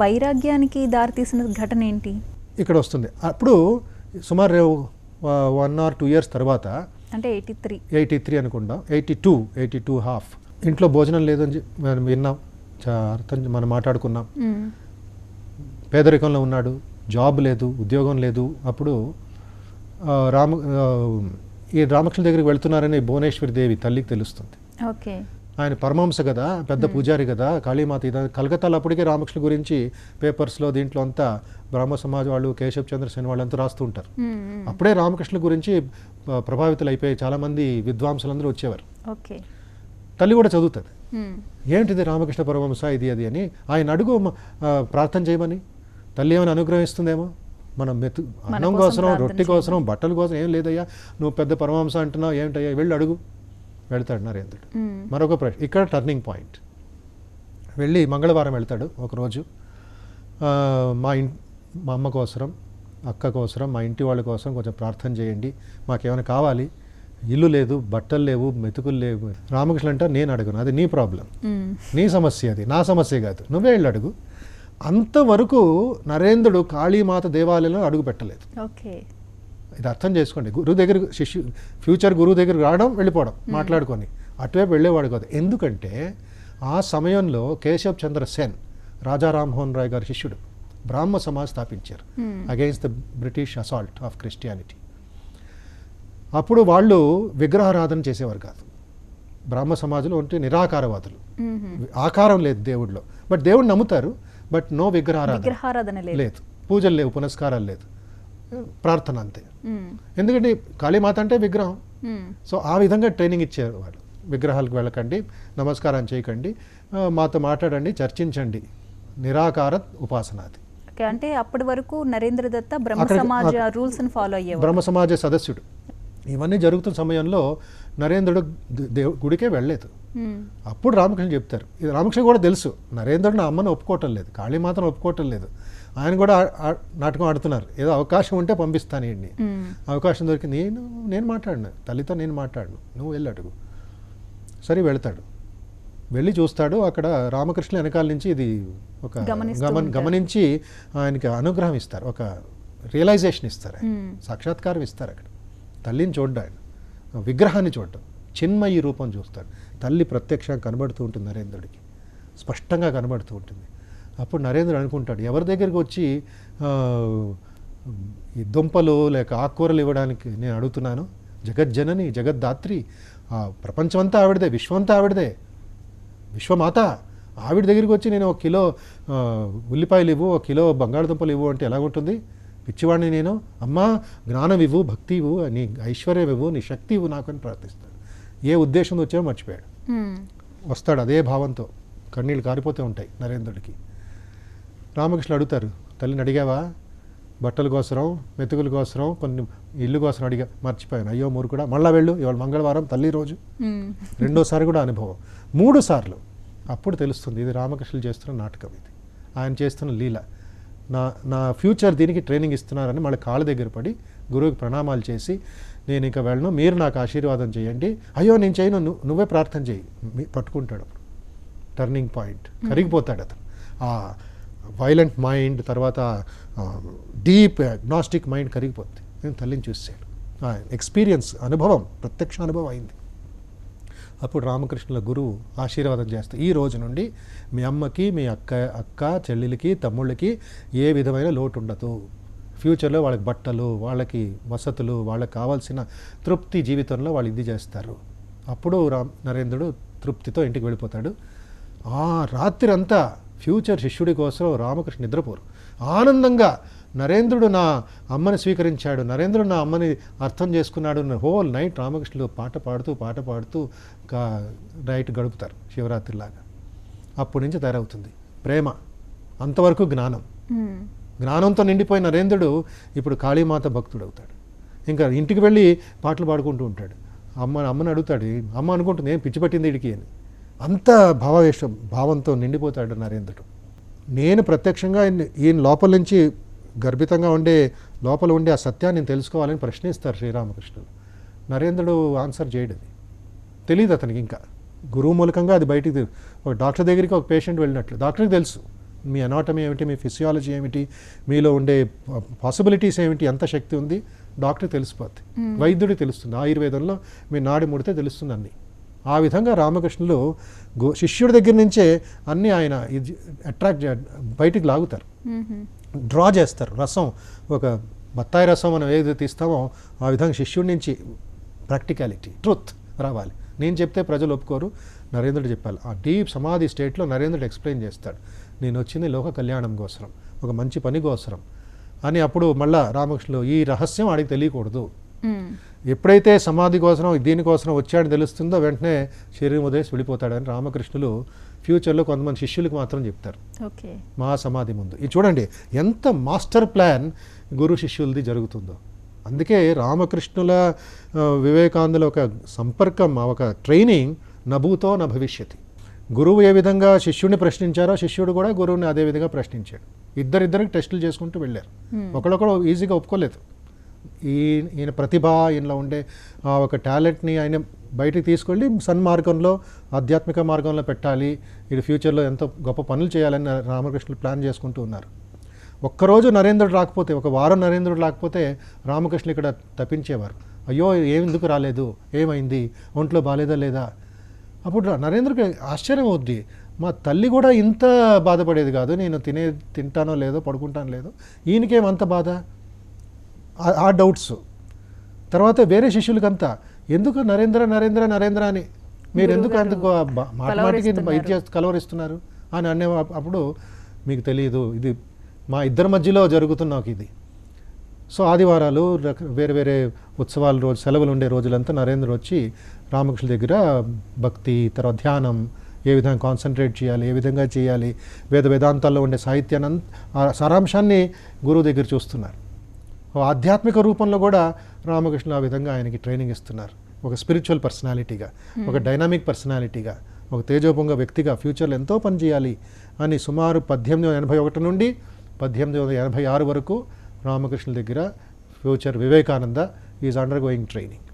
వైరాగ్యానికి దారితీసిన ఘటన ఏంటి? ఇక్కడ వస్తుంది. అప్పుడు సుమారు వన్ ఆర్ టూ ఇయర్స్ తర్వాత అంటే ఎయిటీ త్రీ. ఎయిటీ త్రీ అనుకుంటాం eighty two eighty two half. ఇంట్లో భోజనం లేదని మనం విన్నాం. అర్థం మనం మాట్లాడుకున్నాం. పేదరికంలో ఉన్నాడు. జాబ్ లేదు ఉద్యోగం లేదు. అప్పుడు రామ ఈ రామకృష్ణ దగ్గరికి వెళ్తున్నారని భువనేశ్వరి దేవి తల్లికి తెలుస్తుంది. ఓకే. ఆయన పరమహంస కదా పెద్ద పూజారి కదా కాళీమాత ఇదా కలకత్తాలో అప్పటికే రామకృష్ణ గురించి పేపర్స్లో దీంట్లో అంతా బ్రహ్మ సమాజ్ వాళ్ళు కేశవ్ చంద్ర సేన్ వాళ్ళంతా రాస్తూ ఉంటారు. అప్పుడే రామకృష్ణ గురించి ప్రభావితులు అయిపోయి చాలామంది విద్వాంసులందరూ వచ్చేవారు. ఓకే. తల్లి కూడా చదువుతుంది. ఏంటిది రామకృష్ణ పరమహంస ఇది అది అని ఆయన అడుగు ప్రార్థన చేయమని. తల్లి ఏమైనా అనుగ్రహిస్తుందేమో మనం మెతు అన్నం కోసం రొట్టె కోసం బట్టల కోసం ఏం లేదయ్యా. నువ్వు పెద్ద పరమహంస అంటున్నావు ఏమిటయ్యా? వెళ్ళి అడుగు. వెళ్తాడు నరేంద్రుడు. మరొక ప్రశ్న ఇక్కడ టర్నింగ్ పాయింట్ వెళ్ళి మంగళవారం వెళ్తాడు ఒకరోజు. మా ఇన్ మా అమ్మ కోసరం అక్క కోసరం మా ఇంటి వాళ్ళ కోసం కొంచెం ప్రార్థన చేయండి. మాకేమైనా కావాలి? ఇల్లు లేదు బట్టలు లేవు మెతుకులు లేవు. రామకృష్ణ అంటే నేను అడగను అది నీ ప్రాబ్లం నీ సమస్య అది నా సమస్య కాదు. నువ్వే వెళ్ళి అడుగు. అంతవరకు నరేంద్రుడు కాళీమాత దేవాలయంలో అడుగు పెట్టలేదు. ఓకే. ఇది అర్థం చేసుకోండి. గురువు దగ్గర శిష్యు ఫ్యూచర్ గురువు దగ్గరికి రావడం వెళ్ళిపోవడం మాట్లాడుకొని. అటువైపు వెళ్ళేవాడు కాదు. ఎందుకంటే ఆ సమయంలో కేశవ్ చంద్ర సెన్ రాజా రామ్మోహన్ రాయ్ గారి శిష్యుడు బ్రాహ్మ సమాజ్ స్థాపించారు against the British assault of Christianity అప్పుడు వాళ్ళు విగ్రహారాధన చేసేవారు కాదు. బ్రాహ్మ సమాజంలో ఉంటే నిరాకారవాదులు. ఆకారం లేదు దేవుడిలో. బట్ దేవుడిని నమ్ముతారు బట్ నో విగ్రహారాధన. లేదు. పూజలు లేవు పునస్కారాలు లేదు. ప్రార్థన అంతే. ఎందుకంటే కాళీమాత అంటే విగ్రహం. సో ఆ విధంగా ట్రైనింగ్ ఇచ్చారు వాళ్ళు. విగ్రహాలకు వెళ్ళకండి నమస్కారం చేయకండి మాతో మాట్లాడండి చర్చించండి. నిరాకార ఉపాసన అది అంటే అప్పటి వరకు నరేంద్ర దత్త బ్రహ్మ సమాజ రూల్స్ ఫాలో అయ్యేవారు. బ్రహ్మ సమాజ సదస్యుడు ఇవన్నీ జరుగుతున్న సమయంలో నరేంద్రుడు దేవు గుడికే వెళ్ళలేదు. అప్పుడు రామకృష్ణ చెప్తారు. ఇది రామకృష్ణ కూడా తెలుసు. నరేంద్రుడు నా అమ్మను ఒప్పుకోవటం లేదు. కాళీమాతను ఒప్పుకోవటం లేదు. ఆయన కూడా నాటకం ఆడుతున్నారు. ఏదో అవకాశం ఉంటే పంపిస్తాను మ్మ్. అవకాశం దొరికింది నేను నేను మాట్లాడిన. తల్లితో నేను మాట్లాడను. నువ్వు వెళ్ళి అడుగు. సరే వెళ్తాడు. వెళ్ళి చూస్తాడు. అక్కడ రామకృష్ణ వెనకాల నుంచి ఇది ఒక గమన్. గమనించి ఆయనకి అనుగ్రహం ఇస్తారు. ఒక రియలైజేషన్ ఇస్తారు. సాక్షాత్కారం ఇస్తారు అక్కడ. తల్లిని చూడ్డం ఆయన. విగ్రహాన్ని చూడటం చిన్మయి రూపం చూస్తాడు. తల్లి ప్రత్యక్షంగా కనబడుతూ ఉంటుంది నరేంద్రుడికి. స్పష్టంగా కనబడుతూ ఉంటుంది. అప్పుడు నరేంద్రుడు అనుకుంటాడు ఎవరి దగ్గరికి వచ్చి ఈ దుంపలు లేక ఆకుకూరలు ఇవ్వడానికి నేను అడుగుతున్నాను? జగజ్జనని జగద్దాత్రి ఆ ప్రపంచమంతా ఆవిడదే విశ్వంతా ఆవిడదే. విశ్వమాత ఆవిడ దగ్గరికి వచ్చి నేను ఒక కిలో ఉల్లిపాయలు ఇవ్వు ఒక కిలో బంగాళదుంపలు ఇవ్వు అంటే ఎలాగుంటుంది? పిచ్చివాడిని నేను. అమ్మా జ్ఞానం ఇవ్వు భక్తి ఇవ్వు నీ ఐశ్వర్యం ఇవ్వు నీ శక్తి ఇవ్వు నాకు అని ప్రార్థిస్తాడు. ఏ ఉద్దేశంతో వచ్చామో మర్చిపోయాడు. వస్తాడు అదే భావంతో. కన్నీళ్ళు కారిపోతూ ఉంటాయి నరేంద్రుడికి. రామకృష్ణ అడుగుతారు తల్లిని అడిగావా? బట్టల కోసరం మెతుకుల కోసరం కొన్ని ఇల్లు కోసం అడిగా మర్చిపోయాను. అయ్యో మూరు కూడా. మళ్ళా వెళ్ళు ఇవాళ మంగళవారం తల్లి రోజు. రెండోసారి కూడా అనుభవం. మూడు సార్లు. అప్పుడు తెలుస్తుంది ఇది రామకృష్ణులు చేస్తున్న నాటకం ఇది. ఆయన చేస్తున్న లీల. నా నా ఫ్యూచర్ దీనికి ట్రైనింగ్ ఇస్తున్నారని మళ్ళీ కాళ్ళ దగ్గర పడి గురువుకి ప్రణామాలు చేసి నేను ఇంకా వెళ్ళను మీరు నాకు ఆశీర్వాదం చేయండి. అయ్యో నేను చేయను నువ్వు ప్రార్థన చేయి. మీ- పట్టుకుంటాడు టర్నింగ్ పాయింట్ కరిగిపోతాడు అతను. ఆ వైలెంట్ మైండ్ తర్వాత డీప్ అగ్నాస్టిక్ మైండ్ కరిగిపోతుంది నేను తల్లిని చూసాడు ఎక్స్పీరియన్స్ అనుభవం ప్రత్యక్ష అనుభవం అయింది. అప్పుడు రామకృష్ణుల గురువు ఆశీర్వాదం చేస్తారు ఈ రోజు నుండి మీ అమ్మకి మీ అక్క అక్క చెల్లెలకి తమ్ముళ్ళకి ఏ విధమైన లోటు ఉండదు ఫ్యూచర్లో వాళ్ళకి బట్టలు వాళ్ళకి వసతులు వాళ్ళకి కావాల్సిన తృప్తి జీవితంలో వాళ్ళు ఇది చేస్తారు. అప్పుడు రామ్ నరేంద్రుడు తృప్తితో ఇంటికి వెళ్ళిపోతాడు. ఆ రాత్రి అంతా ఫ్యూచర్ శిష్యుడి కోసం రామకృష్ణ నిద్రపోరు. ఆనందంగా నరేంద్రుడు నా అమ్మని స్వీకరించాడు నరేంద్రుడు నా అమ్మని అర్థం చేసుకున్నాడు హోల్ నైట్ రామకృష్ణుడు పాట పాడుతూ పాట పాడుతూ కా నైట్ గడుపుతారు శివరాత్రిలాగా. అప్పటి నుంచి తయారవుతుంది. ప్రేమ అంతవరకు జ్ఞానం. జ్ఞానంతో నిండిపోయిన నరేంద్రుడు ఇప్పుడు కాళీమాత భక్తుడు అవుతాడు ఇంకా ఇంటికి వెళ్ళి పాటలు పాడుకుంటూ ఉంటాడు. అమ్మ అమ్మని అడుగుతాడు అమ్మ అనుకుంటుంది ఏం పిచ్చి పట్టింది ఇడికి అని. అంత భావవేష భావంతో నిండిపోతాడు నరేంద్రుడు. నేను ప్రత్యక్షంగా ఈయన లోపల నుంచి గర్భితంగా ఉండే లోపల ఉండే ఆ సత్యాన్ని నేను తెలుసుకోవాలని ప్రశ్నిస్తారు శ్రీరామకృష్ణుడు నరేంద్రుడు ఆన్సర్ చేయడు అది తెలియదు అతనికి ఇంకా. గురువు మూలకంగా అది బయటికి ఒక డాక్టర్ దగ్గరికి ఒక పేషెంట్ వెళ్ళినట్లు. డాక్టర్కి తెలుసు. మీ అనాటమీ ఏమిటి? మీ ఫిజియాలజీ ఏమిటి? మీలో ఉండే పాసిబిలిటీస్ ఏమిటి? ఎంత శక్తి ఉంది? డాక్టర్ తెలిసిపోద్ది. వైద్యుడికి తెలుస్తుంది. ఆయుర్వేదంలో మీ నాడి ముడితే తెలుస్తుంది అన్ని. ఆ విధంగా రామకృష్ణులు గో శిష్యుడి దగ్గర నుంచే అన్నీ ఆయన అట్రాక్ట్ బయటికి లాగుతారు. డ్రా చేస్తారు. రసం ఒక బత్తాయి రసం మనం ఏదైతే తీస్తామో ఆ విధంగా శిష్యుడి నుంచి ప్రాక్టికాలిటీ ట్రూత్ రావాలి. నేను చెప్తే ప్రజలు ఒప్పుకోరు. నరేంద్రుడు చెప్పాలి. ఆ డీప్ సమాధి స్టేట్లో నరేంద్రుడు ఎక్స్ప్లెయిన్ చేస్తాడు. నేను వచ్చింది లోక కళ్యాణం కోసరం ఒక మంచి పని కోసరం అని అప్పుడు మళ్ళా రామకృష్ణులు ఈ రహస్యం వాడికి తెలియకూడదు. ఎప్పుడైతే సమాధి కోసం దీనికోసం వచ్చాడని తెలుస్తుందో వెంటనే శరీరం వదిలేసి వెళ్ళిపోతాడని రామకృష్ణులు ఫ్యూచర్లో కొంతమంది శిష్యులకు మాత్రం చెప్తారు. మా సమాధి ముందు. ఇది చూడండి ఎంత మాస్టర్ ప్లాన్ గురు శిష్యులది జరుగుతుందో. అందుకే రామకృష్ణుల ఆ, వివేకానందుల ఒక సంపర్కం ఒక ట్రైనింగ్ నభూతో నా భవిష్యతి. గురువు ఏ విధంగా శిష్యుడిని ప్రశ్నించారో శిష్యుడు కూడా గురువుని అదే విధంగా ప్రశ్నించాడు. ఇద్దరిద్దరికి టెస్టులు చేసుకుంటూ వెళ్ళారు. ఒకడొకడు ఈజీగా ఒప్పుకోలేదు. ఈ ఈయన ప్రతిభ ఈయనలో ఉండే ఆ ఒక టాలెంట్ని ఆయన బయటికి తీసుకెళ్ళి సన్మార్గంలో ఆధ్యాత్మిక మార్గంలో పెట్టాలి. ఇది ఫ్యూచర్లో ఎంతో గొప్ప పనులు చేయాలని రామకృష్ణులు ప్లాన్ చేసుకుంటూ ఉన్నారు. ఒక్కరోజు నరేంద్రుడు రాకపోతే ఒక వారం నరేంద్రుడు రాకపోతే రామకృష్ణులు ఇక్కడ తప్పించేవారు. అయ్యో ఏం ఎందుకు రాలేదు? ఏమైంది? ఒంట్లో బాగాలేదా లేదా? అప్పుడు నరేంద్రకి ఆశ్చర్యం అవుద్ది. మా తల్లి కూడా ఇంత బాధపడేది కాదు. నేను తినే తింటానో లేదో పడుకుంటానో లేదో. ఈయనకేం అంత బాధ? ఆ- డౌట్స్ తర్వాత వేరే శిష్యులకంతా ఎందుకు నరేంద్ర నరేంద్ర నరేంద్ర అని? మీరు ఎందుకు అంత గో- బా- మాటి మాటికి ఇది కలవరిస్తున్నారు? అని అనే అప్పుడు మీకు తెలియదు ఇది మా ఇద్దరి మధ్యలో జరుగుతున్న ఒక ఇది. సో ఆదివారాలు వేరే వేరే ఉత్సవాల రోజు సెలవులు ఉండే రోజులంతా నరేంద్ర వచ్చి రామకృష్ణ దగ్గర భక్తి తర్వాత ధ్యానం ఏ విధంగా కాన్సన్ట్రేట్ చేయాలి ఏ విధంగా చేయాలి వేద వేదాంతాల్లో ఉండే సాహిత్యాన్ని సారాంశాన్ని గురువు దగ్గర చూస్తున్నారు. ఆధ్యాత్మిక రూపంలో కూడా రామకృష్ణ ఆ విధంగా ఆయనకి ట్రైనింగ్ ఇస్తున్నారు. ఒక స్పిరిచువల్ పర్సనాలిటీగా ఒక డైనామిక్ పర్సనాలిటీగా ఒక తేజోపంగ వ్యక్తిగా ఫ్యూచర్లో ఎంతో పని చేయాలి అని సుమారు పద్దెనిమిది వందల ఎనభై ఒకటి నుండి పద్దెనిమిది వందల ఎనభై ఆరు వరకు రామకృష్ణ దగ్గర future Vivekananda is undergoing training